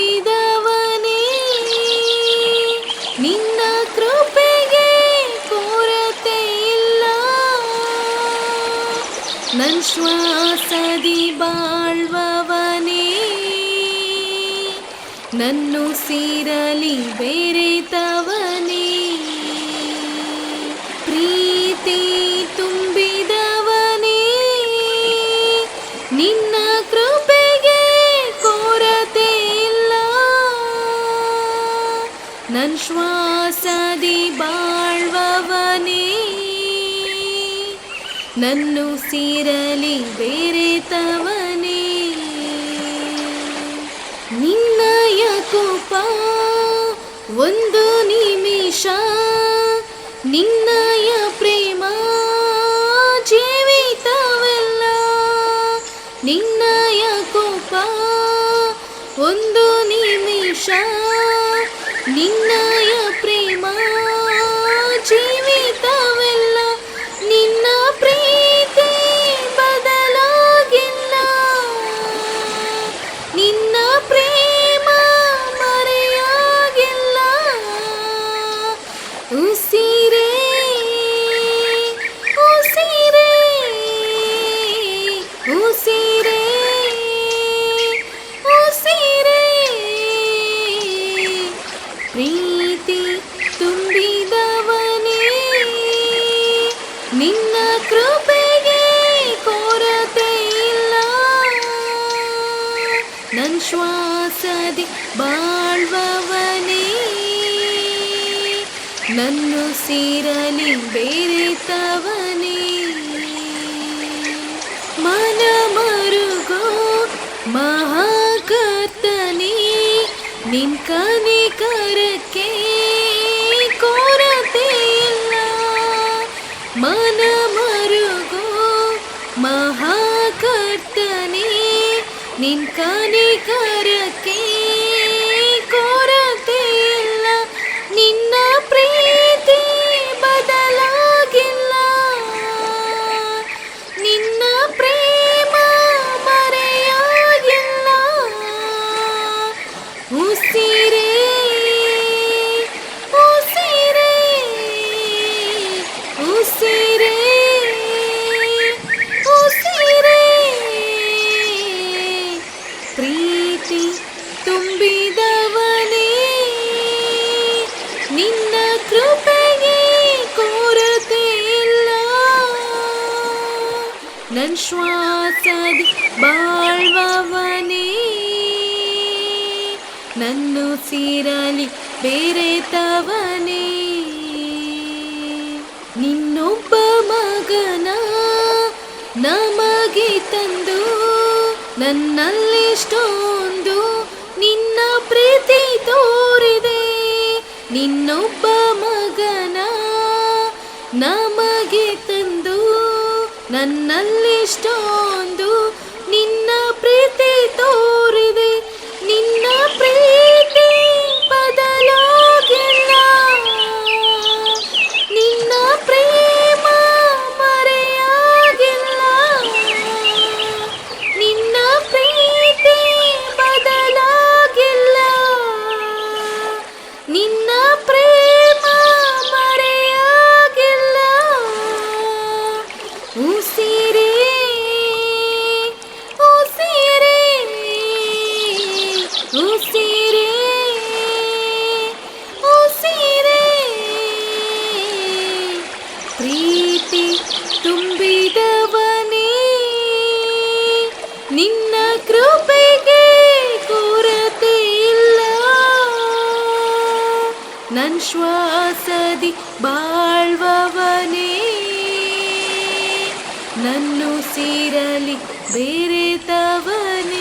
ನಂಬಿದವನೇ ನಿನ್ನ ಕೃಪೆಗೆ ಪೂರತೆ ಇಲ್ಲ ನನ್ ಶ್ವಾಸದಿ ಬಾಳ್ವವನೇ. ನನ್ನ ಸೀರಲಿ ಬೇರೆ ತವನೇ ನನ್ ಶ್ವಾಸದಿ ಬಾಳ್ವವನೇ, ನನ್ನು ಸೀರಲಿ ಬೇರೆತವನೇ. ನಿನ್ನಯ ಕೋಪ ಒಂದು ನಿಮಿಷ, ನಿನ್ನಯ ಪ್ರೇಮ, ಜೀವಿತವೆಲ್ಲ. ನಿನ್ನಯ ಕೋಪ, ಒಂದು ನಿಮಿಷ ನಿನ್ನಯ ಪ್ರೇಮ ಜೀವಿತವೆಲ್ಲ ನಿನ್ನ ಪ್ರೀತಿ ಬದಲಾಗಿಲ್ಲ. ನಿನ್ನ ಪ್ರೇಮ ಮರೆಯಾಗಿಲ್ಲ. ಶ್ವಾಸದಿ ಬಾಳ್ವವನೇ, ನನ್ನು ಸೇರಲಿ ಬೇರೆತವನೇ. ಮನ ಮರುಗೋ ಮಹಾಕರ್ತನೇ, ನಿನ್ ಕನಿಕರಕ್ಕೆ ಕೋರತೆ ಇಲ್ಲ ಮನ ಮರುಗೋ ಮಹಾಕರ್ತನೇ ನಿನ್ ಕನಿಕರಕ್ಕೆ ಕೊರತೆ ಕೃಪೆಗೆ ಕೋರತೆ ಇಲ್ಲ ನನ್ ಶ್ವಾಸದಿ ಬಾಳ್ವವನೇ. ನನ್ನು ಸೀರಲಿ ಬೇರೆತವನೇ ನಿನ್ನೊಬ್ಬ ಮಗನ ನಮಗೆ ತಂದು, ನನ್ನಲ್ಲಿಷ್ಟೊಂದು ನಿನ್ನ ಪ್ರೀತಿ ತೋರಿದೆ ನಿನ್ನೊಬ್ಬ ಮಗನ ನಮಗೆ ತಂದು ನನ್ನಲ್ಲಿಷ್ಟೊಂದು ಉಸಿರೇ ಉಸಿರೇ. ಪ್ರೀತಿ ತುಂಬಿದವನೇ ನಿನ್ನ ಕೃಪೆಗೆ ಕೊರತೆ ಇಲ್ಲ. ನನ್ ಶ್ವಾಸದಿ ಬಾಳ್ವವನೇ ನನ್ನು ಸೇರಲಿ ಬೇರೆತವನೇ